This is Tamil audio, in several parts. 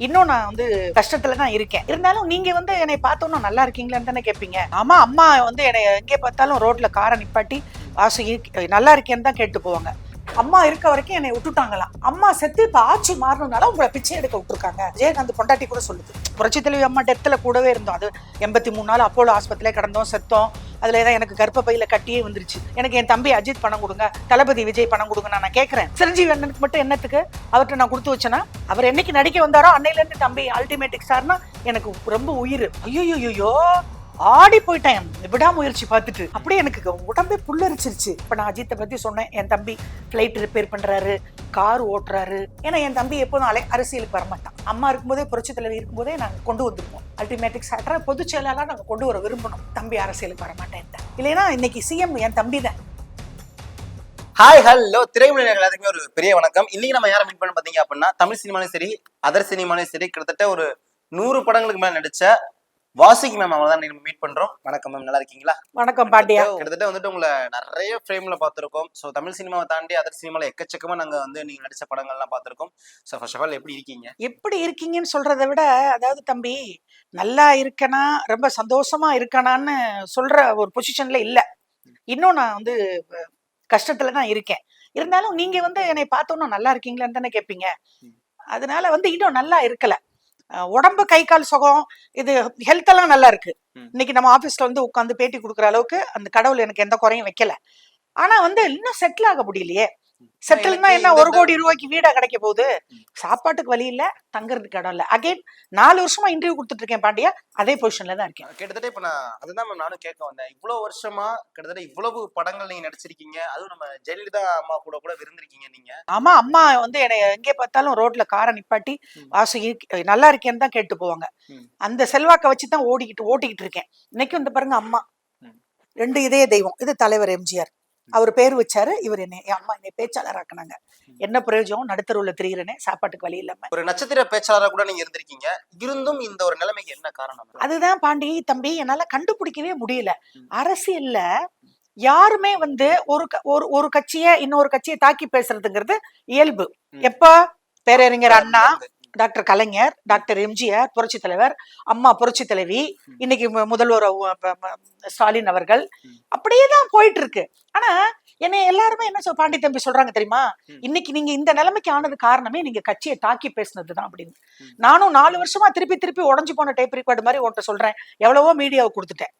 இன்னும் நான் வந்து கஷ்டத்துல தான் இருக்கேன். இருந்தாலும் நீங்க வந்து என்னை பார்த்தோன்னா நல்லா இருக்கீங்களான்னு தானே கேட்பீங்க ஆமா அம்மா வந்து என்னை எங்கே பார்த்தாலும் ரோட்ல காரை நிப்பாட்டி ஆசை நல்லா இருக்கேன்னு தான் கேட்டு போவாங்க அம்மா இருக்க வரைக்கும் என்னை விட்டுட்டாங்களாம். அம்மா செத்து இப்ப ஆட்சி மாறணும்னால உங்களை பிச்சை எடுக்க விட்டுருக்காங்க. ஜெயகாந்த் பொண்டாட்டி கூட சொல்லுது. புரட்சி தலைவி அம்மா டெத்தில் கூடவே இருந்தோம். அது எண்பத்தி மூணு நாள் அப்போலோ ஆஸ்பத்திரியில கிடந்தோம் செத்தோம். அதுல தான் எனக்கு கர்ப்பப்பையில கட்டியே வந்துருச்சு. எனக்கு என் தம்பி அஜித் பணம் கொடுங்க தளபதி விஜய் பணம் கொடுங்க நான் கேட்கறேன் சிரஞ்சீவி அண்ணனுக்கு மட்டும் என்னத்துக்கு? அவர்கிட்ட நான் கொடுத்து வச்சேன்னா அவர் என்னைக்கு நடிக்க வந்தாரோ அன்னையில இருந்து தம்பி அல்டிமேட்டிக் சார்னா எனக்கு ரொம்ப உயிர். ஐயோ ஆடி போயிட்டேன். விடாமுயற்சி பார்த்துட்டு. அப்படியே எனக்கு உடம்பே புல்லரிச்சிருச்சு. இப்ப நான் அஜித்தை பத்தி சொன்னேன். என் தம்பி ஃப்ளைட் ரிப்பேர் பண்றாரு கார் ஓட்டுறாரு. ஏன்னா என் தம்பி எப்போதும் அலை அரசியலுக்கு வரமாட்டான். அம்மா இருக்கும்போதே புரட்சி தலைவி இருக்கும்போதே நாங்கள் கொண்டு வந்திருப்போம். அல்டிமேட்டிக் சாட்டரை பொதுச் செயலாளர் நாங்கள் கொண்டு வர விரும்பணும். தம்பி அரசியலுக்கு வரமாட்டேன் இல்லைன்னா இன்னைக்கு சிஎம் என் தம்பி தான். ஹாய் ஹலோ திரைமொழி எல்லாத்துக்குமே ஒரு பெரிய வணக்கம். இன்னைக்கு நம்ம யாரை மீட் பண்ண பாத்தீங்க அப்படின்னா தமிழ் சினிமாலையும் சரி அதர் சினிமாலையும் சரி கிட்டத்தட்ட ஒரு நூறு படங்களுக்கு மேல நடிச்ச வாசிக்கு மேம் அவங்க தான் நம்ம மீட் பண்றோம். வணக்கம் மேம் நல்லா இருக்கீங்களா? வணக்கம் பாண்டியா கிட்டத்தட்ட வந்துட்டு உங்களை நிறைய ஃப்ரேம்ல பார்த்திருக்கோம். ஸோ தமிழ் சினிமாவை தாண்டி அதர் சினிமால எக்கச்சக்கமா நாங்க வந்து நீங்க நடிச்ச படங்கள்லாம் பார்த்திருக்கோம். ஸோ ஃபர்ஸ்ட் ஆஃப் ஆல் எப்படி இருக்கீங்க? எப்படி இருக்கீங்கன்னு சொல்றதை விட அதாவது தம்பி நல்லா இருக்கனா ரொம்ப சந்தோஷமா இருக்கனான்னு சொல்ற ஒரு பொசிஷன்ல இல்ல. இன்னும் நான் வந்து கஷ்டத்துல தான் இருக்கேன். இருந்தாலும் நீங்க வந்து என்னை பார்த்தோன்னா நல்லா இருக்கீங்களான்னு தானே கேட்பீங்க அதனால வந்து இன்னும் நல்லா இருக்கல. உடம்பு கை கால் சுகம் இது ஹெல்த் எல்லாம் நல்லா இருக்கு. இன்னைக்கு நம்ம ஆபீஸ்ல வந்து உட்காந்து பேட்டி கொடுக்குற அளவுக்கு அந்த கடவுள் எனக்கு எந்த குறையும் வைக்கல. ஆனா வந்து இன்னும் செட்டில் ஆக முடியலையே. செட்டில்னா என்ன? ஒரு கோடி ரூபாய்க்கு வீடா கிடைக்க போகுது. சாப்பாட்டுக்கு வழி இல்ல தங்குறதுக்கு இடம் இல்ல. அகைன் நாலு வருஷமா இன்டர்வியூ கொடுத்துட்டு இருக்கேன் பாண்டியா. அதே பொசிஷன்ல தான் இருக்கேன். கிட்டத்தட்ட இப்ப நான் அதுதான் மேம் நானும் கேட்க வந்தேன். இவ்வளவு வருஷமா கிட்டத்தட்ட இவ்வளவு படங்கள் நீங்க நடிச்சிருக்கீங்க. அதுவும் நம்ம ஜெயலலிதா அம்மா கூட கூட விருந்திருக்கீங்க நீங்க. ஆமா அம்மா வந்து என்னை எங்கே பார்த்தாலும் ரோட்ல காரை நிப்பாட்டி இருக்கு- நல்லா இருக்கேன்னு தான் கேட்டு போவாங்க. அந்த செல்வாக்கை வச்சு தான் ஓடிக்கிட்டு ஓட்டிக்கிட்டு இருக்கேன். இன்னைக்கு வந்து பாருங்க அம்மா. ரெண்டு இதய தெய்வம். இது தலைவர் எம்ஜிஆர். அவர் பேர் வச்சாரு. இவர் என்னை என் அம்மா என்னை பேச்சாளர் ஆக்குனாங்க. என்ன பிரயோஜனம்? நடுத்தருவுல திரியிறனே சாப்பாட்டுக்கு வழி இல்லாம. ஒரு நட்சத்திர பேச்சாளராக கூட நீங்க இருந்திருக்கீங்க. இருந்தும் இந்த ஒரு நிலைமைக்கு என்ன காரணம் அதுதான் பாண்டி தம்பி என்னால கண்டுபிடிக்கவே முடியல. அரசியல்ல யாருமே வந்து ஒரு ஒரு ஒரு கட்சியை இன்னொரு கட்சியை தாக்கி பேசுறதுங்கிறது இயல்பு. எப்ப? பேரறிஞர் அண்ணா டாக்டர் கலைஞர் டாக்டர் எம்ஜிஆர் புரட்சி தலைவர் அம்மா புரட்சி தலைவி. இன்னைக்கு முதல்வர் ஸ்டாலின் அவர்கள். அப்படியே தான் போயிட்டு இருக்கு ஆனா என்னை எல்லாருமே என்ன சொல் பாண்டி தம்பி சொல்றாங்க தெரியுமா. இன்னைக்கு நீங்க இந்த நிலைமைக்கு ஆனது காரணமே நீங்க கட்சியை தாக்கி பேசுனதுதான் அப்படின்னு. நானும் நாலு வருஷமா திருப்பி திருப்பி உடஞ்சு போன டேப் ரெக்கார்டு மாதிரி உன்கிட்ட சொல்றேன். எவ்வளவோ மீடியாவை கொடுத்துட்டேன்.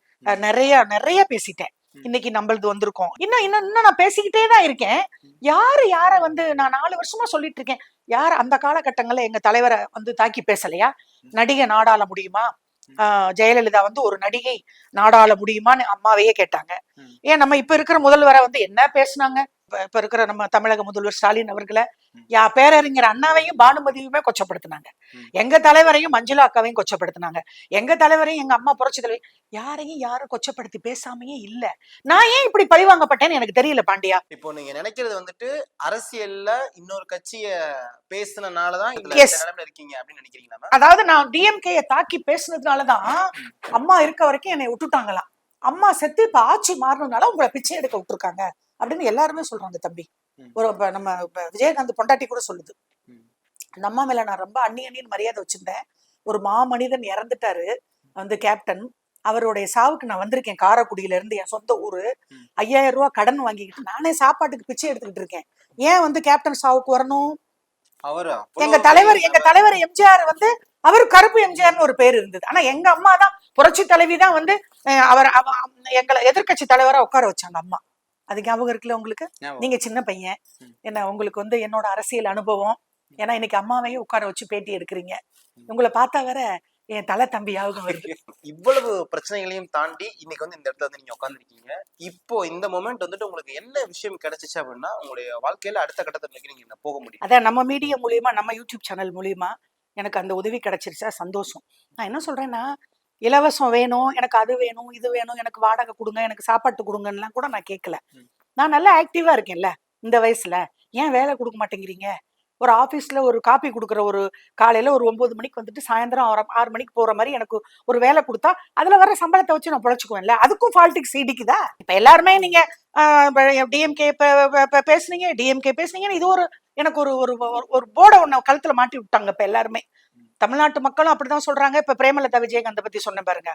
நிறைய நிறைய பேசிட்டேன். இன்னைக்கு நம்மளது வந்திருக்கோம். இன்னும் இன்னும் இன்னும் நான் பேசிக்கிட்டே தான் இருக்கேன். யாரு யார வந்து நான் நாலு வருஷமா சொல்லிட்டு இருக்கேன். யார் அந்த காலகட்டங்கள்ல எங்க தலைவரை வந்து தாக்கி பேசலையா? நடிகை நாடாள முடியுமா? ஆஹ் ஜெயலலிதா வந்து ஒரு நடிகை நாடாள முடியுமான்னு அம்மாவையே கேட்டாங்க. ஏன் நம்ம இப்ப இருக்கிற முதல்வரை வந்து என்ன பேசுனாங்க? இப்ப- இருக்கிற நம்ம தமிழக முதல்வர் ஸ்டாலின் அவர்களை. யா பேரறிஞர் அண்ணாவையும் பானுமதியுமே கொச்சப்படுத்தினாங்க. எங்க தலைவரையும் மஞ்சுளா அக்காவையும் கொச்சப்படுத்தினாங்க. எங்க தலைவரையும் எங்க அம்மா புரட்சி யாரையும் யாரும் கொச்சப்படுத்தி பேசாமையே இல்ல. நான் ஏன் இப்படி பழிவாங்கப்பட்டேன்னு எனக்கு தெரியல பாண்டியா. இப்போ நீங்க நினைக்கிறது வந்துட்டு அரசியல்ல இன்னொரு கட்சிய நிலைமையில இருக்கீங்க அப்படின்னு நினைக்கிறீங்களா அதாவது நான் டிஎம்கேயை தாக்கி பேசுனதுனாலதான் அம்மா இருக்க வரைக்கும் என்னை விட்டுட்டாங்களாம். அம்மா செத்து இப்ப ஆட்சி மாறணும்னால உங்களை பிச்சை எடுக்க விட்டுருக்காங்க. அப்படின்னு எல்லாருமே சொல்றாங்க தம்பி. ஒரு நம்ம விஜயகாந்த் பொண்டாட்டி கூட சொல்லுது. அந்த அம்மா மேல நான் ரொம்ப அண்ணி அண்ணின்னு மரியாதை வச்சிருந்தேன். ஒரு மாமனிதன் இறந்துட்டாரு வந்து கேப்டன். அவருடைய சாவுக்கு நான் வந்திருக்கேன். காரைக்குடியில இருந்து என் சொந்த ஊரு. ஐயாயிரம் ரூபாய் கடன் வாங்கிக்கிட்டு நானே சாப்பாட்டுக்கு பிச்சை எடுத்துக்கிட்டு இருக்கேன். ஏன் வந்து கேப்டன் சாவுக்கு வரணும்? எங்க தலைவர் எங்க தலைவர் எம்ஜிஆர் வந்து அவர் கருப்பு எம்ஜிஆர்னு ஒரு பேர் இருந்தது. ஆனா எங்க அம்மா தான் புரட்சி தலைவி தான் வந்து அவர் அவ- எங்களை எதிர்க்கட்சி தலைவரா உட்கார வச்சாங்க அம்மா. அது ஞாபகம் இருக்குல்ல உங்களுக்கு? நீங்க சின்ன பையன். என்ன உங்களுக்கு வந்து என்னோட அரசியல் அனுபவம். ஏன்னா இன்னைக்கு அம்மாவையும் உட்கார வச்சு பேட்டி எடுக்கிறீங்க. உங்களை பார்த்தா வேற என் தலை தம்பி ஞாபகம் வருது. இவ்வளவு பிரச்சனைகளையும் தாண்டி இன்னைக்கு வந்து இந்த இடத்துல வந்து நீங்க உட்காந்துருக்கீங்க இப்போ இந்த மொமெண்ட் வந்துட்டு உங்களுக்கு என்ன விஷயம் கிடைச்சிச்சு அப்படின்னா உங்களுடைய வாழ்க்கையில அடுத்த கட்டத்துல நீங்க என்ன போக முடியும். அதான் நம்ம மீடியா மூலியமா நம்ம யூடியூப் சேனல் மூலியமா எனக்கு அந்த உதவி கிடைச்சிருச்சா? சந்தோஷம். நான் என்ன சொல்றேன்னா இலவசம் வேணும் எனக்கு அது வேணும் இது வேணும் எனக்கு வாடகை கொடுங்க எனக்கு சாப்பாட்டு கொடுங்கன்னுலாம் கூட நான் கேட்கல. நான் நல்லா ஆக்டிவா இருக்கேன்ல இந்த வயசுல. ஏன் வேலை கொடுக்க மாட்டேங்கிறீங்க? ஒரு ஆபீஸ்ல ஒரு காப்பி கொடுக்குற ஒரு காலையில ஒரு ஒன்பது மணிக்கு வந்துட்டு சாயந்தரம் ஆறு ஆறு மணிக்கு போற மாதிரி எனக்கு ஒரு வேலை கொடுத்தா அதுல வர சம்பளத்தை வச்சு நான் பொழைச்சுக்குவேன்ல. அதுக்கும் ஃபால்ட்டுக்கு சீடிக்குதா? இப்ப எல்லாருமே நீங்க டிஎம்கே பேசுனீங்க டிஎம்கே பேசுனீங்கன்னு இது ஒரு எனக்கு ஒரு ஒரு ஒரு- போர்டை ஒண்ணு கழுத்துல மாட்டி விட்டாங்க இப்ப எல்லாருமே. தமிழ்நாட்டு மக்களும் அப்படிதான் சொல்றாங்க. இப்ப பிரேமலதா விஜயகாந்தை பத்தி சொன்னேன் பாருங்க.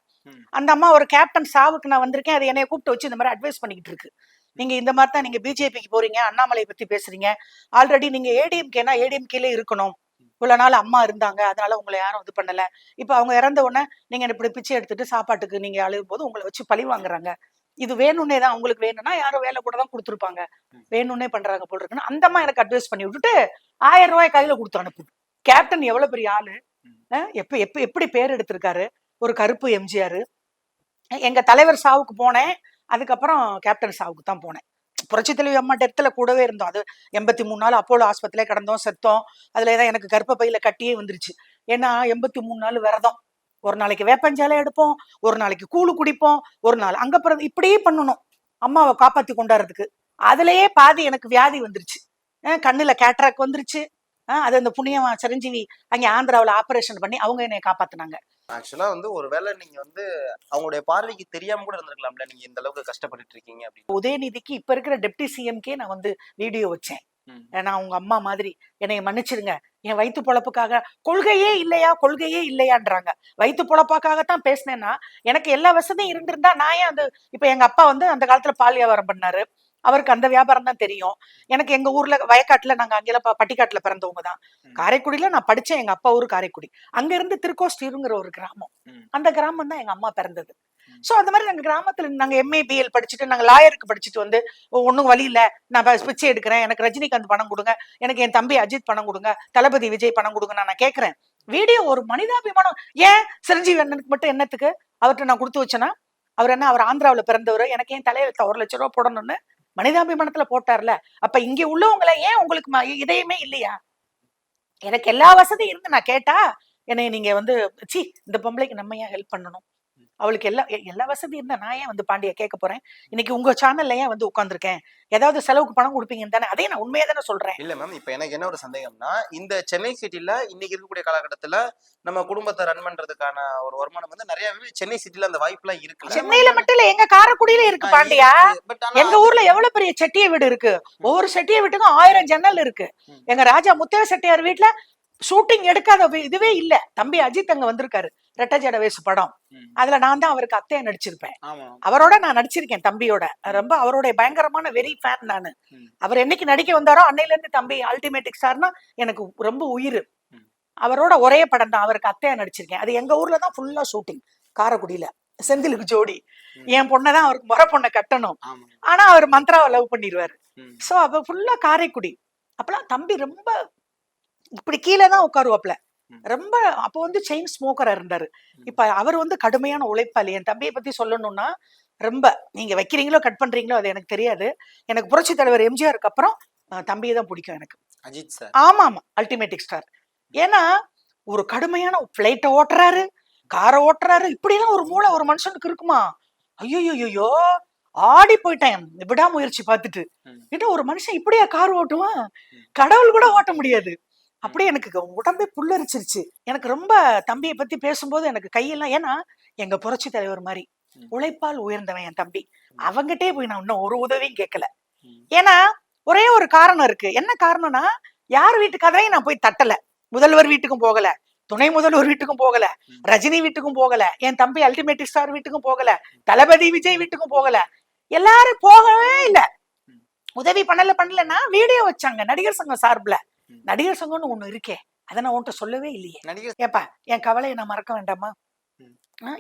அந்த அம்மா ஒரு கேப்டன் சாவுக்கு நான் வந்திருக்கேன். அது என்னைய கூப்பிட்டு வச்சு இந்த மாதிரி அட்வைஸ் பண்ணிக்கிட்டு இருக்கு. நீங்க இந்த மாதிரி தான் நீங்க பிஜேபிக்கு போறீங்க. அண்ணாமலை பத்தி பேசுறீங்க. ஆல்ரெடி நீங்க ஏடிஎம்கேனா ஏடிஎம்கேல இருக்கணும். இவ்வளவு நாள் அம்மா இருந்தாங்க. அதனால உங்களை யாரும் இது பண்ணல. இப்ப அவங்க இறந்த உடனே நீங்க இப்படி பிச்சை எடுத்துட்டு சாப்பாட்டுக்கு நீங்க அழுகும் போது உங்களை வச்சு பழி வாங்குறாங்க. இது வேணும்னே தான் உங்களுக்கு வேணும்னா யாரும் வேலை கூட தான் கொடுத்துருப்பாங்க. வேணும்னே பண்றாங்க போல் இருக்குன்னு அந்த அம்மா எனக்கு அட்வைஸ் பண்ணி விட்டுட்டு ஆயிரம் ரூபாய் கையில கொடுத்து அனுப்புது கேப்டன் எவ்வளவு பெரிய ஆளு? எப்ப எப்ப எப்படி பேர் எடுத்திருக்காரு? ஒரு கருப்பு எம்ஜிஆர். எங்க தலைவர் சாவுக்கு போனேன். அதுக்கப்புறம் கேப்டன் சாவுக்கு தான் போனேன். புரட்சி தலைவி அம்மா டெத்துல கூடவே இருந்தோம். அது எண்பத்தி மூணு நாள் அப்போலோ ஆஸ்பத்திரியில கிடந்தோம் செத்தோம். அதுல தான் எனக்கு கர்ப்பப்பையில கட்டியே வந்துருச்சு. ஏன்னா எண்பத்தி மூணு நாள் விரதம். ஒரு நாளைக்கு வேப்பஞ்சாலை எடுப்போம். ஒரு நாளைக்கு கூழு குடிப்போம். ஒரு நாள் அங்க பிறகு இப்படியே பண்ணணும். அம்மாவை காப்பாத்தி கொண்டாடுறதுக்கு. அதுலயே பாதி எனக்கு வியாதி வந்துருச்சு. கண்ணுல கேட்ராக் வந்துருச்சு. அது அந்த புண்ணியமா சிரஞ்சீவி அங்க ஆந்திராவுல ஆபரேஷன் பண்ணி அவங்க என்னைய காப்பாத்துனாங்க. ஆக்சுவலா வந்து ஒருவேளை நீங்க வந்து அவங்களுடைய பார்வைக்கு தெரியாம கூட இருந்திருக்கலாம்ல நீங்க இந்த அளவுக்கு கஷ்டப்பட்டுட்டு இருக்கீங்க அப்படின்னு. உதயநிதிக்கு இப்ப இருக்கிற டெப்டி சிஎம்கே நான் வந்து வீடியோ வச்சேன். நான் உங்க அம்மா மாதிரி என்னை மன்னிச்சிடுங்க என் வயிற்று பொழப்புக்காக கொள்கையே இல்லையா? கொள்கையே இல்லையான்றாங்க. வயிற்று பொழப்பாக்காகத்தான் பேசினேன்னா எனக்கு எல்லா வசதியும் இருந்திருந்தா நான் ஏன் அந்த இப்ப எங்க அப்பா வந்து அந்த காலத்துல பால் வியாபாரம் பண்ணாரு. அவருக்கு அந்த வியாபாரம் தான் தெரியும். எனக்கு எங்க ஊர்ல வயக்காட்டுல நாங்க ப- பட்டிக்காட்டுல பிறந்தவங்க தான். காரைக்குடியில நான் படிச்சேன் எங்க அப்பா ஊர் காரைக்குடி. அங்க இருந்து திருக்கோஷ்டியூருங்கிற ஒரு கிராமம். அந்த கிராமம் தான் எங்க அம்மா பிறந்தது. சோ அந்த மாதிரி நாங்க கிராமத்துல நாங்க எம்ஏ பிஎல் படிச்சுட்டு நாங்க லாயருக்கு படிச்சுட்டு வந்து ஒன்றும் வழி இல்ல. நான் பிச்சை எடுக்கிறேன். எனக்கு ரஜினிகாந்த் பணம் கொடுங்க. எனக்கு என் தம்பி அஜித் பணம் கொடுங்க. தளபதி விஜய் பணம் கொடுங்க நான் கேட்கறேன் வீடியோ ஒரு மனிதாபிமானம். ஏன்? சிரஞ்சீவி அண்ணனுக்கு மட்டும் என்னத்துக்கு? அவர்கிட்ட நான் கொடுத்து வச்சேனா அவர் என்ன அவர் ஆந்திராவுல பிறந்தவர். எனக்கு ஏன் தலையில ஒரு லட்ச ரூபா போடணும்னு மனிதாபிமானத்துல போட்டார்ல. அப்ப இங்க உள்ளவங்களை ஏன் உங்களுக்கு ம- இதயமே இல்லையா? எனக்கு எல்லா வசதியும் இருந்து நான் கேட்டா என்னை நீங்க வந்து சி இந்த பொம்பளைக்கு நம்ம ஏன் ஹெல்ப் பண்ணணும்? அவளுக்கு எல்லா எல்லா வசதி இருந்தா நான் ஏன் வந்து பாண்டிய கேட்க போறேன்? இன்னைக்கு உங்க சேனல்ல ஏன் வந்து உட்காந்துருக்கேன் ஏதாவது செலவுக்கு பணம் கொடுப்பீங்கன்னு தானே அதே நான் உண்மையா தானே சொல்றேன். இல்ல மேம் இப்ப எனக்கு என்ன ஒரு சந்தேகம்னா இந்த சென்னை சிட்டில இன்னைக்கு இருக்கக்கூடிய காலகட்டத்துல நம்ம குடும்பத்தை ரன் பண்றதுக்கான ஒரு வருமானம் வந்து நிறையவே சென்னை சிட்டில அந்த வாய்ப்பு எல்லாம் இருக்குல்ல. சென்னையில மட்டும் இல்ல எங்க காரைக்குடியில இருக்கு பாண்டியா? எங்க ஊர்ல எவ்வளவு பெரிய செட்டிய வீடு இருக்கு? ஒவ்வொரு செட்டிய வீட்டுக்கும் ஆயிரம் ஜன்னல் இருக்கு. எங்க ராஜா முத்தைய செட்டியார் வீட்டுல ஷூட்டிங் எடுக்காத இதுவே இல்ல. தம்பி அஜித் அங்க வந்திருக்காரு. ரெட்ட ஜட வயசு படம். அதுல நான் தான் அவருக்கு அத்தையா நடிச்சிருப்பேன். அவரோட நான் நடிச்சிருக்கேன் தம்பியோட. ரொம்ப அவருடைய பயங்கரமான வெரி ஃபேன் நானு. அவர் என்னைக்கு நடிக்க வந்தாரோ அன்னையில இருந்து தம்பி அல்டிமேட்டிக் ஸ்டார்னா எனக்கு ரொம்ப உயிர். அவரோட ஒரே படம் தான். அவருக்கு அத்தையா நடிச்சிருக்கேன். அது எங்க ஊர்ல தான் ஃபுல்லா ஷூட்டிங் காரைக்குடியில. செந்திலுக்கு ஜோடி. என் பொண்ணை தான் அவருக்கு முறை பொண்ணை கட்டணும். ஆனா அவர் மந்த்ராவை லவ் பண்ணிடுவாரு. சோ அவ ஃபுல்லா காரைக்குடி. அப்பெல்லாம் தம்பி ரொம்ப இப்படி கீழே தான் உட்காருவாப்ல. ரொம்ப அப்போ வந்து செயின் ஸ்மோக்கரா இருந்தாரு. இப்ப அவர் வந்து கடுமையான உழைப்பாளி. என் தம்பியை பத்தி சொல்லணும்னா ரொம்ப. நீங்க வைக்கிறீங்களோ கட் பண்றீங்களோ அது எனக்கு தெரியாது. எனக்கு புரட்சி தலைவர் எம்ஜிஆருக்கு அப்புறம் தம்பியை தான் பிடிக்கும் எனக்கு. அஜித் சார். ஆமா ஆமா அல்டிமேட்டிக் ஸ்டார் ஏன்னா ஒரு கடுமையான ஃபிளைட்டை ஓட்டுறாரு காரை ஓட்டுறாரு. இப்படிலாம் ஒரு மூளை ஒரு மனுஷனுக்கு இருக்குமா? ஐயோ ஆடி போயிட்டேன். விடாமுயற்சி பார்த்துட்டு. ம். ஏன்னா ஒரு மனுஷன் இப்படியா கார் ஓட்டுவான்? கடவுள் கூட ஓட்ட முடியாது. அப்படியே எனக்கு உடம்பே புல்லரிச்சிருச்சு. எனக்கு ரொம்ப தம்பியை பத்தி பேசும்போது எனக்கு கையெல்லாம் ஏன்னா எங்க புரட்சி தலைவர் மாதிரி. உழைப்பால் உயர்ந்தவன் என் தம்பி. அவங்கிட்டே போய் நான் இன்னும் ஒரு உதவியும் கேட்கல. ஏன்னா ஒரே ஒரு காரணம் இருக்கு. என்ன காரணம்னா யார் வீட்டு கதையும் நான் போய் தட்டல. முதல்வர் வீட்டுக்கும் போகல. துணை முதல்வர் வீட்டுக்கும் போகல. ரஜினி வீட்டுக்கும் போகல. என் தம்பி அல்டிமேட் ஸ்டார் வீட்டுக்கும் போகல. தளபதி விஜய் வீட்டுக்கும் போகல. எல்லாரும் போகவே இல்ல. உதவி பண்ணல பண்ணலன்னா வீடியோ வச்சாங்க நடிகர் சங்கம் சார்புல. நடிகர் சங்கம்னு ஒண்ணு இருக்கே. அதை நான் உன்கிட்ட சொல்லவே இல்லையே. நடிகர் ஏப்பா என் கவலையை நான் மறக்க வேண்டாமா?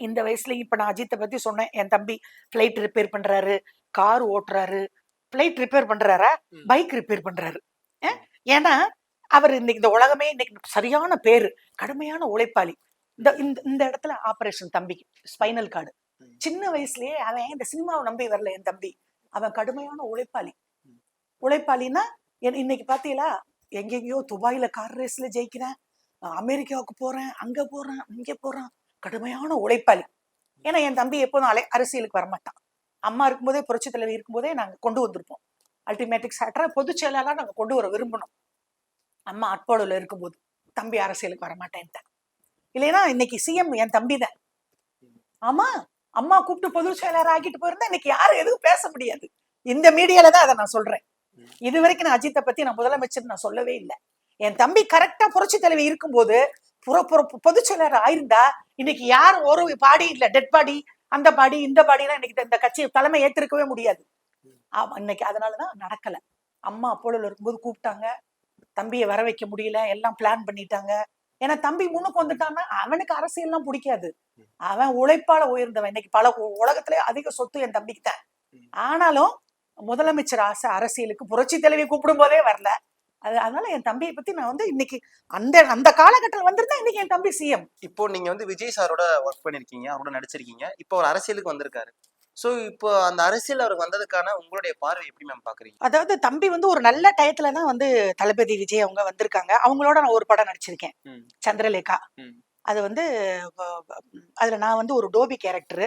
இந்த வயசுலயும் இப்ப நான் அஜித்தை பத்தி சொன்னேன். என் தம்பி பிளைட் ரிப்பேர் பண்றாரு கார் ஓட்டுறாரு. பிளைட் ரிப்பேர் பண்றாரா. பைக் ரிப்பேர் பண்றாரு? ஏன்னா அவர் இன்னைக்கு இந்த உலகமே இன்னைக்கு சரியான பேரு கடுமையான உழைப்பாளி. இந்த இந்த இந்த இடத்துல ஆபரேஷன் தம்பிக்கு ஸ்பைனல் கார்டு. சின்ன வயசுலயே அவன் இந்த சினிமாவை நம்பி வரல என் தம்பி. அவன் கடுமையான உழைப்பாளி. உழைப்பாளின்னா இன்னைக்கு பாத்தீங்களா? எங்கெங்கயோ துபாயில கார் ரேஸ்ல ஜெயிக்கிறேன். அமெரிக்காவுக்கு போறேன் அங்க போறேன் இங்க போறேன். கடுமையான உழைப்பாளி. ஏன்னா என் தம்பி எப்போதும் அலை அரசியலுக்கு வரமாட்டான். அம்மா இருக்கும்போதே புரட்சி தலைவி இருக்கும்போதே நாங்க கொண்டு வந்திருப்போம். அல்டிமேட்டிக் சாட்டரா பொதுச் செயலாளர் நாங்க கொண்டு வர விரும்பணும். அம்மா அட்பாடுல இருக்கும்போது தம்பி அரசியலுக்கு வரமாட்டேன்ட்டேன் இல்லைன்னா இன்னைக்கு சிஎம் என் தம்பி தான். ஆமா அம்மா கூப்பிட்டு பொதுச் செயலாளர் ஆக்கிட்டு போயிருந்தா இன்னைக்கு யாரும் எதுவும் பேச முடியாது. இந்த மீடியால தான் அதை நான் சொல்றேன். இது வரைக்கும் நான் அஜித்தை பத்தி நான் முதலமைச்சர் நான் சொல்லவே இல்லை. என் தம்பி கரெக்டா புரட்சி தலைவி இருக்கும்போது புற புற பொதுச் செயலர் ஆயிருந்தா இன்னைக்கு யார் ஒரு பாடி இல்ல டெட் பாடி அந்த பாடி இந்த பாடிலாம் இன்னைக்கு இந்த கட்சி தலைமை ஏத்திருக்கவே முடியாது. ஆமா இன்னைக்கு அதனாலதான் நடக்கல. அம்மா அப்போல இருக்கும்போது கூப்பிட்டாங்க. தம்பியை வர வைக்க முடியல எல்லாம் பிளான் பண்ணிட்டாங்க. ஏன்னா தம்பி முன்னுக்கு வந்துட்டான்னா அவனுக்கு அரசியல்லாம் பிடிக்காது. அவன் உழைப்பால உயர்ந்தவன். இன்னைக்கு பல உலகத்திலே அதிக சொத்து என் தம்பிக்கு தான் ஆனாலும் முதலமைச்சர் ஆசை அரசியலுக்கு புரட்சி தலைவி கூப்பிடும் போதே வரல. அது அதனால என் தம்பியை பத்தி நான் வந்து இன்னைக்கு அந்த அந்த காலகட்டம் வந்திருந்தா இன்னைக்கு என் தம்பி சிஎம். இப்போ நீங்க வந்து விஜய் சாரோட ஒர்க் பண்ணிருக்கீங்க அவரோட நடிச்சிருக்கீங்க இப்போ ஒரு அரசியலுக்கு வந்திருக்காரு. சோ இப்போ அந்த அரசியல் அவருக்கு வந்ததுக்கான உங்களுடைய பார்வை எப்படி மேம் பாக்குறீங்க? அதாவது தம்பி வந்து ஒரு நல்ல டயத்துல தான் வந்து தளபதி விஜய் அவங்க வந்திருக்காங்க. அவங்களோட நான் ஒரு படம் நடிச்சிருக்கேன். சந்திரலேகா. அது வந்து அதுல நான் வந்து ஒரு டோபி கேரக்டர்.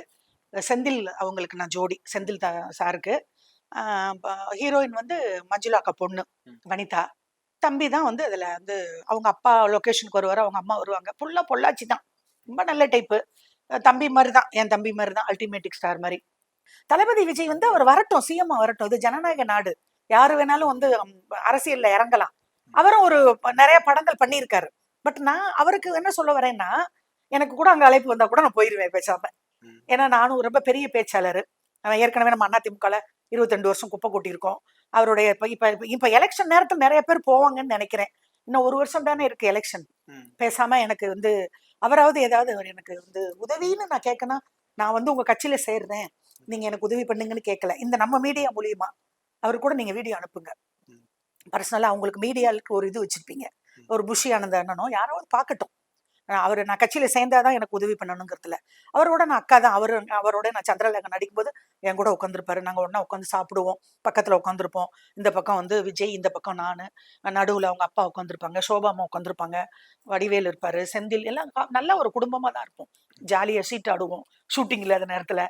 செந்தில் அவங்களுக்கு நான் ஜோடி செந்தில் சாருக்கு. ஹீரோயின் வந்து மஞ்சுளாக்கா பொண்ணு. வனிதா. தம்பி தான் வந்து அதுல வந்து அவங்க அப்பா லொகேஷனுக்கு வருவாரு அவங்க அம்மா வருவாங்க. ஃபுல்லா பொள்ளாச்சி தான். ரொம்ப நல்ல டைப்பு. தம்பி மாதிரி தான் என் தம்பி மாதிரி தான் அல்டிமேட்டிக் ஸ்டார் மாதிரி தளபதி விஜய் வந்து அவர் வரட்டும் சிஎம் வரட்டும். இது ஜனநாயக நாடு. யாரு வேணாலும் வந்து அரசியல்ல இறங்கலாம். அவரும் ஒரு நிறைய படங்கள் பண்ணியிருக்காரு. பட் நான் அவருக்கு என்ன சொல்ல வரேன்னா எனக்கு கூட அங்க அழைப்பு வந்தா கூட நான் போயிருவேன் பேசாம. ஏன்னா நானும் ரொம்ப பெரிய பேச்சாளர். அவன் ஏற்கனவே நம்ம அதிமுகல இருபத்தெண்டு வருஷம் குப்பை கொட்டியிருக்கோம். அவருடைய இப்ப இப்ப இப்ப- எலெக்ஷன் நேரத்துல நிறைய பேர் போவாங்கன்னு நினைக்கிறேன். இன்னும் ஒரு வருஷம் தானே இருக்கு எலெக்ஷன். பேசாம எனக்கு வந்து அவராவது ஏதாவது எனக்கு வந்து உதவின்னு நான் கேட்கணும். நான் வந்து உங்க கட்சியில சேர்றேன். நீங்க எனக்கு உதவி பண்ணுங்கன்னு கேட்கல. இந்த நம்ம மீடியா மூலியமா அவர் கூட நீங்க வீடியோ அனுப்புங்க. பர்சனலா அவங்களுக்கு மீடியாவுக்கு ஒரு இது வச்சிருப்பீங்க. ஒரு புஷி ஆனந்த அண்ணனோ யாராவது பார்க்கட்டும். அவர் நான் கட்சியில சேர்ந்தாதான் எனக்கு உதவி பண்ணணுங்கிறதுல. அவரோட நான் அக்கா தான். அவர் அவரோட நான் சந்திரலேகா நடிக்கும்போது என் கூட உட்காந்துருப்பாரு நாங்க ஒண்ணா உட்காந்து சாப்பிடுவோம். பக்கத்துல உட்காந்துருப்போம் இந்த பக்கம் வந்து விஜய் இந்த பக்கம் நானு. நடுவுல அவங்க அப்பா உட்காந்துருப்பாங்க சோபாமா உட்காந்துருப்பாங்க வடிவேல் இருப்பாரு. செந்தில் எல்லாம் நல்ல ஒரு குடும்பமா தான் இருப்போம். ஜாலியா சீட் ஆடுவோம். ஷூட்டிங் இல்லாத நேரத்துல.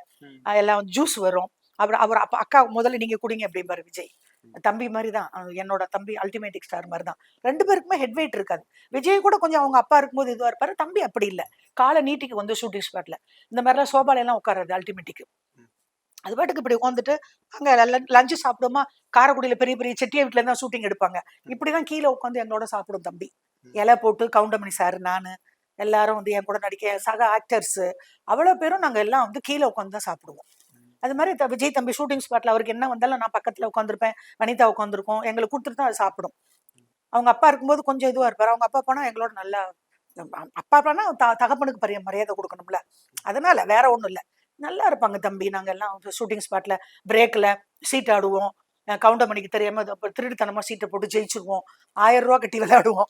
எல்லாம் ஜூஸ் வரும். அப்புறம் அவர் அப்பா அக்கா முதல்ல நீங்க குடிங்க அப்படிம்பாரு விஜய். தம்பி மாதிரி தான் என்னோட தம்பி அல்டிமேட்டிக் ஸ்டார் மாதிரி தான் ரெண்டு பேருக்குமே ஹெட் வெயிட் இருக்காது. விஜய் கூட கொஞ்சம் அவங்க அப்பா இருக்கும்போது இதுவா இருப்பாரு. தம்பி அப்படி இல்லை. காலை நீட்டிக்கு வந்து ஷூட்டிங் ஸ்பாட்ல இந்த மாதிரிலாம் சோபால எல்லாம் உட்காராது அல்டிமேட்டிக்கு அது பாட்டுக்கு இப்படி உட்காந்துட்டு அங்க லஞ்சு சாப்பிடுமா காரைக்குடியில பெரிய பெரிய செட்டிய வீட்டுல தான் ஷூட்டிங் எடுப்பாங்க. இப்படிதான் கீழே உட்காந்து என்னோட சாப்பிடும் தம்பி. இலை போட்டு கவுண்டமணி சார் நானு எல்லாரும் வந்து என் கூட நடிக்க சக ஆக்டர்ஸ் அவ்வளவு பேரும் நாங்க எல்லாம் வந்து கீழே உட்காந்து தான் சாப்பிடுவோம். அது மாதிரி த- விஜய் தம்பி ஷூட்டிங் ஸ்பாட்ல அவருக்கு என்ன வந்தாலும் நான் பக்கத்துல உட்காந்துருப்பேன் வனிதா உட்காந்துருக்கோம் எங்களுக்கு கொடுத்துட்டு தான் அது சாப்பிடும். அவங்க அப்பா இருக்கும்போது கொஞ்சம் இதுவா இருப்பார். அவங்க அப்பா போனா எங்களோட நல்லா அப்பா போனா த- தகப்பனுக்கு பெரிய மரியாதை கொடுக்கணும்ல. அதனால வேற ஒண்ணும் இல்ல. நல்லா இருப்பாங்க தம்பி. நாங்க எல்லாம் ஷூட்டிங் ஸ்பாட்ல பிரேக்ல சீட் ஆடுவோம். கவுண்டர் கவுண்டமணிக்கு தெரியாம இது சீட்டை போட்டு ஜெயிச்சிருவோம். ஆயிரம் ரூபா கட்டி விளையாடுவோம்.